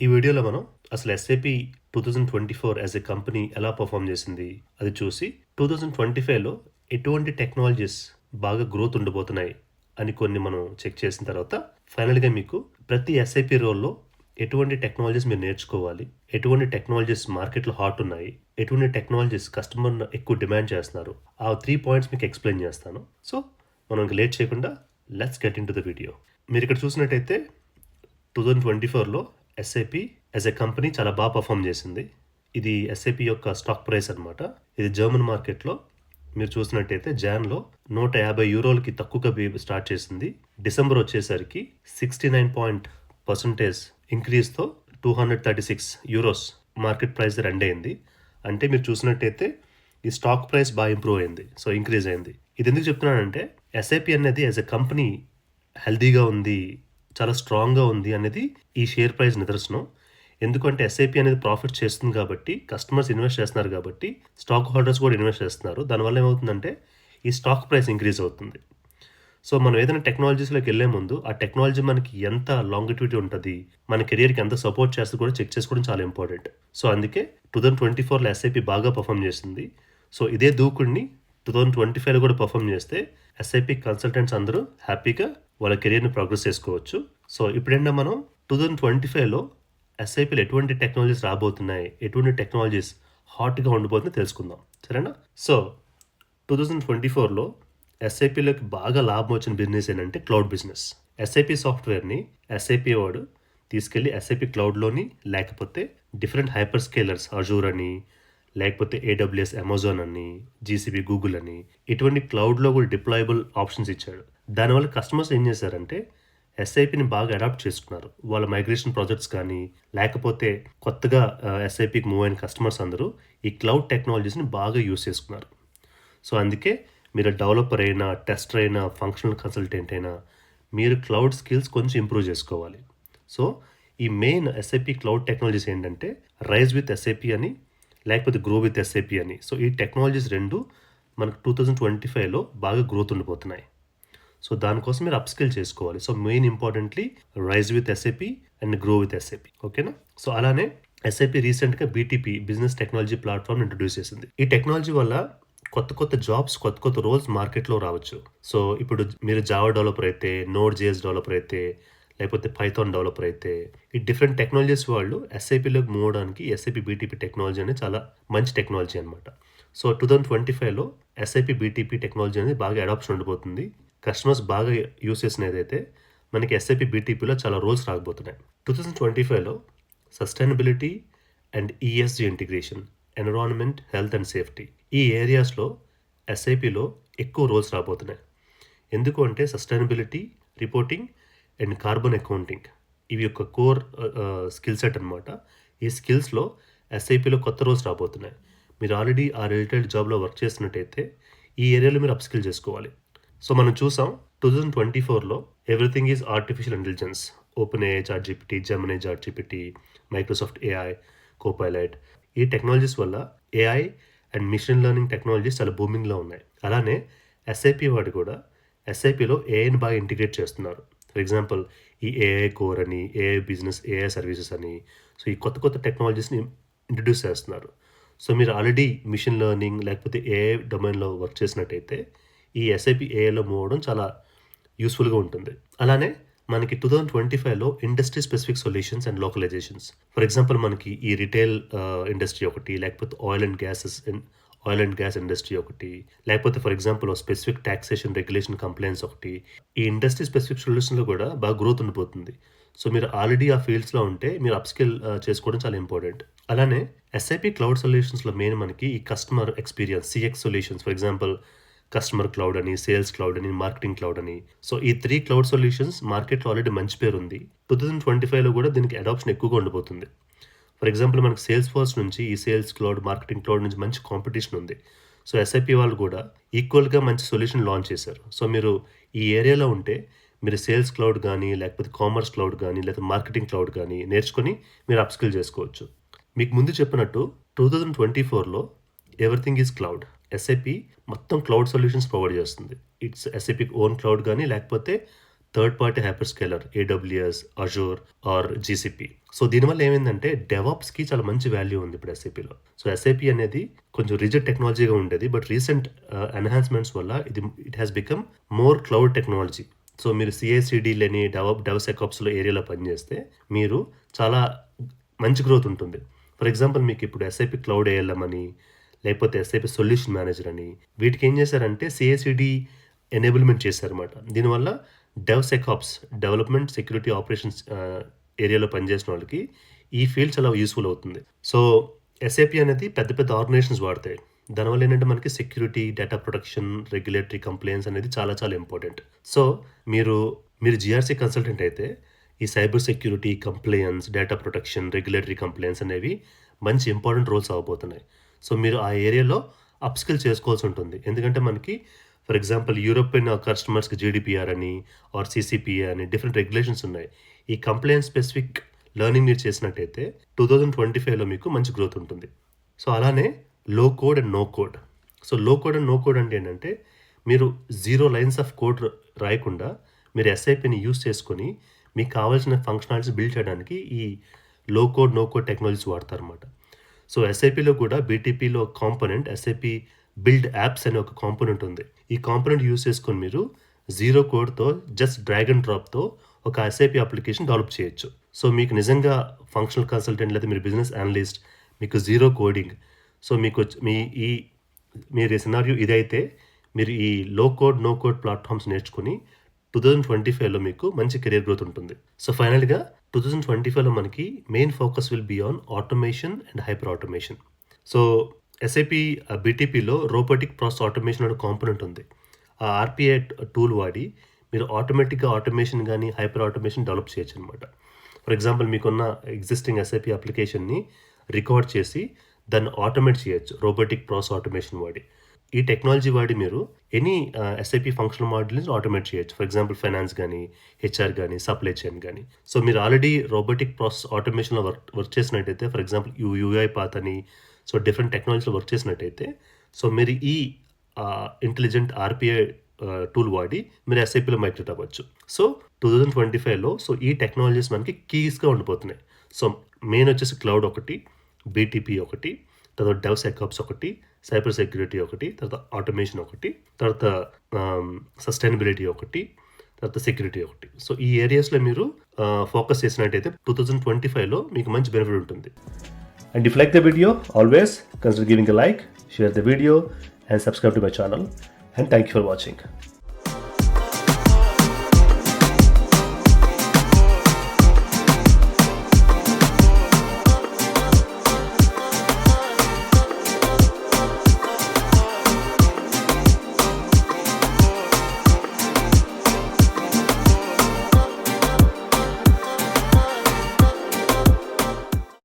ఈ వీడియోలో మనం అసలు SAP two thousand twenty four as a company ఎలా పర్ఫామ్ చేసింది అది చూసి టూ థౌజండ్ ట్వంటీ ఫైవ్లో ఎటువంటి టెక్నాలజీస్ బాగా గ్రోత్ ఉండబోతున్నాయి అని కొన్ని మనం చెక్ చేసిన తర్వాత ఫైనల్గా మీకు ప్రతి ఎస్ఐపి రోల్లో ఎటువంటి టెక్నాలజీస్ మీరు నేర్చుకోవాలి ఎటువంటి టెక్నాలజీస్ మార్కెట్లో హాట్ ఉన్నాయి ఎటువంటి టెక్నాలజీస్ కస్టమర్ ఎక్కువ డిమాండ్ చేస్తున్నారు ఆ త్రీ పాయింట్స్ మీకు ఎక్స్ప్లెయిన్ చేస్తాను. సో మనం ఇంక లేట్ చేయకుండా let's get into the video మీరు ఇక్కడ చూసినట్టయితే టూ థౌజండ్ ట్వంటీ ఫోర్లో ఎస్ఐపి యాజ్ ఎ కంపెనీ చాలా బాగా పర్ఫామ్ చేసింది. ఇది ఎస్ఐపి యొక్క స్టాక్ ప్రైస్ అన్నమాట. ఇది జర్మన్ మార్కెట్లో మీరు చూసినట్టయితే జాన్లో నూట యాభై యూరోలకి తక్కువగా స్టార్ట్ చేసింది. డిసెంబర్ వచ్చేసరికి sixty nine point percentage ఇంక్రీస్తో two hundred thirty six euros market price run అయింది. అంటే మీరు చూసినట్టయితే ఈ స్టాక్ ప్రైస్ బాగా ఇంప్రూవ్ అయింది. సో ఇంక్రీజ్ అయింది. ఇది ఎందుకు చెప్తున్నానంటే ఎస్ఐపి అనేది యాజ్ ఎ కంపెనీ హెల్దీగా ఉంది చాలా స్ట్రాంగ్గా ఉంది అనేది ఈ షేర్ ప్రైస్ నిదర్శనం. ఎందుకంటే ఎస్ఐపి అనేది ప్రాఫిట్ చేస్తుంది కాబట్టి కస్టమర్స్ ఇన్వెస్ట్ చేస్తున్నారు కాబట్టి స్టాక్ హోల్డర్స్ కూడా ఇన్వెస్ట్ చేస్తున్నారు. దానివల్ల ఏమవుతుందంటే ఈ స్టాక్ ప్రైస్ ఇంక్రీజ్ అవుతుంది. సో మనం ఏదైనా టెక్నాలజీస్లోకి వెళ్ళే ముందు ఆ టెక్నాలజీ మనకి ఎంత లాంగిట్యూటీ ఉంటుంది మన కెరియర్కి ఎంత సపోర్ట్ చేస్తే కూడా చెక్ చేసుకోవడం చాలా ఇంపార్టెంట్ సో అందుకే టూ థౌజండ్ ట్వంటీ ఫోర్లో ఎస్ఐపి బాగా పర్ఫామ్ చేసింది. సో ఇదే దూకుడిని టూ థౌజండ్ ట్వంటీ ఫైవ్లో కూడా పర్ఫామ్ చేస్తే ఎస్ఐపి కన్సల్టెంట్స్ అందరూ హ్యాపీగా వాళ్ళ కెరియర్ని ప్రోగ్రెస్ చేసుకోవచ్చు. సో ఇప్పుడైనా మనం టూ థౌజండ్ ట్వంటీ ఫైవ్లో ఎస్ఐపిలో ఎటువంటి టెక్నాలజీస్ రాబోతున్నాయి ఎటువంటి టెక్నాలజీస్ హాట్గా ఉండిపోతుందో తెలుసుకుందాం. సరేనా? సో టూ థౌజండ్ ట్వంటీ ఫోర్లో ఎస్ఐపిలోకి బాగా లాభం వచ్చిన బిజినెస్ ఏంటంటే క్లౌడ్ బిజినెస్ ఎస్ఐపి సాఫ్ట్వేర్ని ఎస్ఐపి వాడు తీసుకెళ్ళి ఎస్ఐపి క్లౌడ్లోని లేకపోతే డిఫరెంట్ హైపర్ స్కేలర్స్ అజూర్ అని లేకపోతే ఏడబ్ల్యూఎస్ అమెజాన్ అని జీసీబీ గూగుల్ అని ఇటువంటి క్లౌడ్లో కూడా డిప్లాయబుల్ ఆప్షన్స్ ఇచ్చాడు. దానివల్ల కస్టమర్స్ ఏం చేశారంటే ఎస్ఐపిని బాగా అడాప్ట్ చేసుకున్నారు. వాళ్ళ మైగ్రేషన్ ప్రాజెక్ట్స్ కానీ లేకపోతే కొత్తగా ఎస్ఐపికి మూవ్ అయిన కస్టమర్స్ అందరూ ఈ క్లౌడ్ టెక్నాలజీస్ని బాగా యూస్ చేసుకున్నారు. సో అందుకే మీరు డెవలపర్ అయినా టెస్టర్ అయినా ఫంక్షనల్ కన్సల్టెంట్ అయినా మీరు క్లౌడ్ స్కిల్స్ కొంచెం ఇంప్రూవ్ చేసుకోవాలి. సో ఈ మెయిన్ ఎస్ఐపి క్లౌడ్ టెక్నాలజీస్ ఏంటంటే రైజ్ విత్ ఎస్ఐపి అని లేకపోతే గ్రో విత్ ఎస్ఐపి అని. సో ఈ టెక్నాలజీస్ రెండు మనకు టూ థౌజండ్ ట్వంటీ ఫైవ్లో బాగా గ్రోత్ ఉండిపోతున్నాయి. సో దానికోసం మీరు అప్స్కిల్ చేసుకోవాలి. So main importantly rise with SAP and grow with SAP ఓకేనా సో అలానే ఎస్ఐపి రీసెంట్గా BTP business technology platform introduce చేసింది. ఈ టెక్నాలజీ వల్ల కొత్త కొత్త జాబ్స్ కొత్త కొత్త రోల్స్ మార్కెట్లో రావచ్చు. సో ఇప్పుడు మీరు జావా డెవలపర్ అయితే నోడ్ జేఎస్ డెవలపర్ అయితే లేకపోతే పైథాన్ డెవలపర్ అయితే ఈ డిఫరెంట్ టెక్నాలజీస్ వాళ్ళు ఎస్ఐపిలోకి మూవ్ అవడానికి ఎస్ఐపి బీటీపీ టెక్నాలజీ అనేది చాలా మంచి టెక్నాలజీ అనమాట సో టూ థౌజండ్ ట్వంటీ ఫైవ్లో ఎస్ఐపి బీటీపీ టెక్నాలజీ అనేది బాగా అడాప్షన్ ఉండిపోతుంది. కస్టమర్స్ బాగా యూస్ చేసినదైతే మనకి ఎస్ఐపి బీటీపీలో చాలా రోల్స్ రాకపోతున్నాయి. టూ థౌజండ్ ట్వంటీ ఫైవ్లో sustainability and ESG integration environment health and safety ఈ ఏరియాస్లో ఎస్ఐపిలో ఎక్కువ రోల్స్ రాబోతున్నాయి. ఎందుకు అంటే sustainability reporting and carbon accounting. ఇవి యొక్క కోర్ స్కిల్ సెట్ అనమాట ఈ స్కిల్స్లో ఎస్ఐపిలో కొత్త రోజు రాబోతున్నాయి. మీరు ఆల్రెడీ ఆ రిలేటెడ్ జాబ్లో వర్క్ చేసినట్టయితే ఈ ఏరియాలో మీరు అప్స్కిల్ చేసుకోవాలి. సో మనం చూసాం టూ థౌజండ్ ట్వంటీ ఫోర్లో everything is artificial intelligence. Open A chat GPT Gemini chat GPT Microsoft AI copilot. ఈ టెక్నాలజీస్ వల్ల AI and machine learning technologies చాలా బూమింగ్లో ఉన్నాయి. అలానే ఎస్ఐపి వాడు కూడా ఎస్ఐపిలో ఏఐని బాగా ఇంటిగ్రేట్ చేస్తున్నారు. ఫర్ ఎగ్జాంపుల్ ఈ ఏఐ కోర్ అని ఏఐ బిజినెస్ ఏఐ సర్వీసెస్ అని సో ఈ కొత్త కొత్త టెక్నాలజీస్ని ఇంట్రడ్యూస్ చేస్తున్నారు. సో మీరు ఆల్రెడీ మిషన్ లెర్నింగ్ లేకపోతే ఏఐ డొమైన్లో వర్క్ చేసినట్టయితే ఈ ఎస్ఐపి ఏఐలో మూవ్ అవడం చాలా యూస్ఫుల్గా ఉంటుంది. అలానే మనకి టూ థౌజండ్ ట్వంటీ ఫైవ్లో industry specific solutions and localisations for example మనకి ఈ రిటైల్ ఇండస్ట్రీ uh, ఒకటి లేకపోతే oil and gases and oil and gas industry ఒకటి లేకపోతే for example specific taxation regulation complaints ఒకటి ఈ ఇండస్ట్రీ స్పెసిఫిక్ సొల్యూషన్లో కూడా బాగా గ్రోత్ ఉండిపోతుంది. సో మీరు ఆల్రెడీ ఆ ఫీల్డ్స్లో ఉంటే మీరు అప్స్కిల్ చేసుకోవడం చాలా ఇంపార్టెంట్. అలానే ఎస్ఐపి క్లౌడ్ సొల్యూషన్స్లో మెయిన్ మనకి ఈ customer experience CX solutions for example customer cloud అని సేల్స్ క్లౌడ్ అని మార్కెటింగ్ క్లౌడ్ అని. సో ఈ త్రీ క్లౌడ్ సొల్యూషన్స్ మార్కెట్లో ఆల్రెడీ మంచి పేరు ఉంది టూ థౌజండ్ ట్వంటీ ఫైవ్లో కూడా దీనికి అడాప్షన్ ఎక్కువగా ఉండిపోతుంది. ఫర్ ఎగ్జాంపుల్ మనకి సేల్స్ ఫోర్స్ నుంచి ఈ సేల్స్ క్లౌడ్ మార్కెటింగ్ క్లౌడ్ నుంచి మంచి కాంపిటీషన్ ఉంది. సో ఎస్ఐపి వాళ్ళు కూడా ఈక్వల్గా మంచి సొల్యూషన్ లాంచ్ చేశారు. సో మీరు ఈ ఏరియాలో ఉంటే మీరు సేల్స్ క్లౌడ్ కానీ లేకపోతే కామర్స్ క్లౌడ్ కానీ లేకపోతే మార్కెటింగ్ క్లౌడ్ కానీ నేర్చుకొని మీరు అప్స్కిల్ చేసుకోవచ్చు. మీకు ముందు చెప్పినట్టు టూ థౌజండ్ ట్వంటీ ఫోర్లో ఎవ్రీథింగ్ ఈజ్ క్లౌడ్ ఎస్ఐపి మొత్తం క్లౌడ్ సొల్యూషన్స్ ప్రొవైడ్ చేస్తుంది. ఇట్స్ ఎస్ఐపి ఓన్ క్లౌడ్ కానీ లేకపోతే third party hyperscaler AWS Azure or GCP. So దీనివల్ల ఏమైందంటే డెవాప్స్కి చాలా మంచి వాల్యూ ఉంది ఇప్పుడు ఎస్ఏపీలో. సో ఎస్ఏపీ అనేది కొంచెం రిజిడ్ టెక్నాలజీగా ఉండేది బట్ రీసెంట్ ఎన్హాన్స్మెంట్స్ వల్ల ఇది it has become more cloud technology. So మీరు సిఏసిడి లేని డెవప్ డెవసెకాప్స్లో ఏరియాలో పనిచేస్తే మీరు చాలా మంచి గ్రోత్ ఉంటుంది. ఫర్ ఎగ్జాంపుల్ మీకు ఇప్పుడు ఎస్ఐపి క్లౌడ్ ఏఎల్ఎం అని లేకపోతే ఎస్ఐపి సొల్యూషన్ మేనేజర్ అని వీటికి ఏం చేశారంటే సిఏసిడి ఎనేబుల్మెంట్ చేశారన్నమాట. దీనివల్ల dev secops development security operations ఏరియాలో పనిచేసిన వాళ్ళకి ఈ ఫీల్డ్ చాలా యూస్ఫుల్ అవుతుంది. సో ఎస్ఏపి అనేది పెద్ద పెద్ద ఆర్గనైజేషన్స్ వాడతాయి. దానివల్ల ఏంటంటే మనకి security data protection regulatory compliance అనేది చాలా చాలా ఇంపార్టెంట్ సో మీరు మీరు జిఆర్సీ కన్సల్టెంట్ అయితే ఈ cyber security compliance data protection regulatory compliance అనేవి మంచి ఇంపార్టెంట్ రోల్స్ అవ్వబోతున్నాయి. సో మీరు ఆ ఏరియాలో అప్స్కిల్ చేసుకోవాల్సి ఉంటుంది. ఎందుకంటే మనకి ఫర్ ఎగ్జాంపుల్ యూరోపియన్ కస్టమర్స్కి జీడిపిఆర్ అని ఆర్ సిసిపిఏ అని డిఫరెంట్ రెగ్యులేషన్స్ ఉన్నాయి. ఈ కంప్లైంట్ స్పెసిఫిక్ లెర్నింగ్ మీరు చేసినట్టయితే టూ థౌజండ్ ట్వంటీ ఫైవ్లో మీకు మంచి గ్రోత్ ఉంటుంది. సో అలానే low code and no code so low code and no code అంటే ఏంటంటే మీరు జీరో లైన్స్ ఆఫ్ కోడ్ రాయకుండా మీరు ఎస్ఐపిని యూస్ చేసుకొని మీకు కావాల్సిన ఫంక్షనాలిటీస్ బిల్డ్ చేయడానికి ఈ low code no code technologies వాడతారనమాట so ఎస్ఐపిలో కూడా బీటీపీలో కాంపోనెంట్ ఎస్ఐపి బిల్డ్ యాప్స్ అనే ఒక కాంపోనెంట్ ఉంది. ఈ కాంపోనెంట్ యూస్ చేసుకొని మీరు జీరో కోడ్తో జస్ట్ డ్రాగ్ అండ్ డ్రాప్తో ఒక ఎస్ఐపి అప్లికేషన్ డెవలప్ చేయొచ్చు. సో మీకు నిజంగా ఫంక్షనల్ కన్సల్టెంట్ లేదా మీరు బిజినెస్ అనలిస్ట్ మీకు జీరో కోడింగ్ సో మీకు మీ ఈ మీరు సినారియో ఇదైతే మీరు ఈ low code no code platforms నేర్చుకుని టూ థౌజండ్ ట్వంటీ ఫైవ్లో మీకు మంచి కెరీర్ గ్రోత్ ఉంటుంది. సో ఫైనల్గా టూ థౌజండ్ ట్వంటీ ఫైవ్లో మనకి main focus will be on automation and hyper automation so SAP బీటీపీలో robotic process automation అనే కాంపోనెంట్ ఉంది. ఆ ఆర్పిఐ టూల్ వాడి మీరు ఆటోమేటిక్గా ఆటోమేషన్ కానీ హైపర్ ఆటోమేషన్ డెవలప్ చేయొచ్చు అనమాట ఫర్ ఎగ్జాంపుల్ మీకున్న ఎగ్జిస్టింగ్ ఎస్ఐపి అప్లికేషన్ని రికార్డ్ చేసి దాన్ని ఆటోమేట్ చేయొచ్చు రోబోటిక్ ప్రాసెస్ ఆటోమేషన్ వాడి. ఈ టెక్నాలజీ వాడి మీరు ఎనీ ఎస్ఐపి ఫంక్షనల్ మోడల్ని ఆటోమేట్ చేయొచ్చు. ఫర్ ఎగ్జాంపుల్ ఫైనాన్స్ కానీ హెచ్ఆర్ కానీ సప్లై చైన్ కానీ సో మీరు ఆల్రెడీ రోబోటిక్ ప్రాసెస్ ఆటోమేషన్లో వర్క్ వర్క్ చేసినట్టయితే for example U UI path అని సో డిఫరెంట్ టెక్నాలజీలో వర్క్ చేసినట్టయితే సో మీరు ఈ ఇంటెలిజెంట్ ఆర్పిఐ టూల్ వాడి మీరు ఎస్ఐపిలో మైగ్రేట్ అవ్వచ్చు. సో టూ థౌజండ్ ట్వంటీ ఫైవ్లో సో ఈ టెక్నాలజీస్ మనకి కీస్గా ఉండిపోతున్నాయి. సో మెయిన్ వచ్చేసి క్లౌడ్ ఒకటి బీటీపీ ఒకటి తర్వాత డెవ్ సెకప్స్ ఒకటి సైబర్ సెక్యూరిటీ ఒకటి తర్వాత ఆటోమేషన్ ఒకటి తర్వాత సస్టైనబిలిటీ ఒకటి తర్వాత సెక్యూరిటీ ఒకటి. సో ఈ ఏరియాస్లో మీరు ఫోకస్ చేసినట్టయితే టూ థౌజండ్ ట్వంటీ ఫైవ్లో మీకు మంచి బెనిఫిట్ ఉంటుంది. And if you like the video, always consider giving a like, share the video, and subscribe to my channel. And thank you for watching.